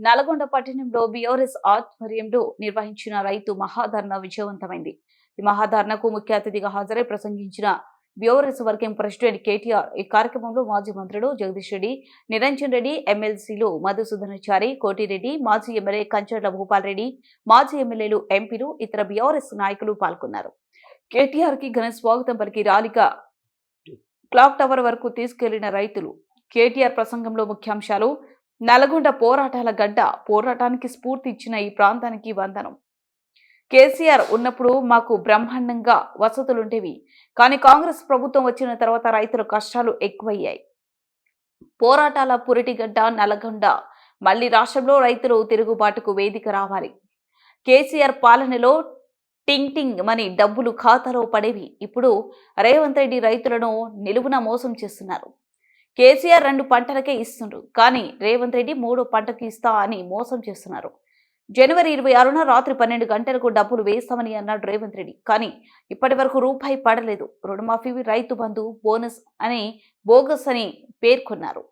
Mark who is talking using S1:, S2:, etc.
S1: నల్గొండ పట్టణంలో బీఆర్ఎస్ ఆధ్వర్యంలో నిర్వహించిన రైతు మహాధర్ణ విజయవంతమైంది. ఈ మహాధర్నకు ముఖ్య అతిథిగా హాజరై ప్రసంగించిన బీఆర్ఎస్ వర్కింగ్ ప్రెసిడెంట్ కేటీఆర్ ఈ కార్యక్రమంలో మాజీ మంత్రులు జగదీష్ రెడ్డి నిరంజన్ రెడ్డి ఎమ్మెల్సీలు మధుసూదనాచారి కోటిరెడ్డి మాజీ ఎమ్మెల్యే కంచర్ల భూపాల్ రెడ్డి మాజీ ఎమ్మెల్యేలు ఎంపీలు ఇతర బీఆర్ఎస్ నాయకులు పాల్గొన్నారు. కేటీఆర్కి ఘన స్వాగతం పలికి రాలిక క్లాక్ టవర్ వరకు తీసుకెళ్ళిన రైతులు కేటీఆర్ ప్రసంగంలో ముఖ్యాంశాలు నల్గొండ పోరాటాల గడ్డ పోరాటానికి స్ఫూర్తి ఇచ్చిన ఈ ప్రాంతానికి వందనం. కేసీఆర్ ఉన్నప్పుడు మాకు బ్రహ్మాండంగా వసతులుండేవి కానీ కాంగ్రెస్ ప్రభుత్వం వచ్చిన తర్వాత రైతుల కష్టాలు ఎక్కువయ్యాయి. పోరాటాల పురిటిగడ్డ నల్గొండ మళ్ళీ రాష్ట్రంలో రైతులు తిరుగుబాటుకు వేదిక రావాలి. కేసీఆర్ పాలనలో టింగ్ టింగ్ మని డబ్బులు ఖాతాలో పడేవి. ఇప్పుడు రేవంత్ రెడ్డి రైతులను నిలువున మోసం చేస్తున్నారు. కేసీఆర్ రెండు పంటలకే ఇస్తుండ్రు. కానీ రేవంత్ రెడ్డి మూడో పంటకి ఇస్తా అని మోసం చేస్తున్నారు. జనవరి ఇరవై ఆరున రాత్రి పన్నెండు గంటలకు డబ్బులు వేస్తామని అన్నాడు రేవంత్ రెడ్డి. కానీ ఇప్పటి వరకు రూపాయి పడలేదు. రుణమాఫీ రైతు బంధు బోనస్ అని బోగస్ అని పేర్కొన్నారు.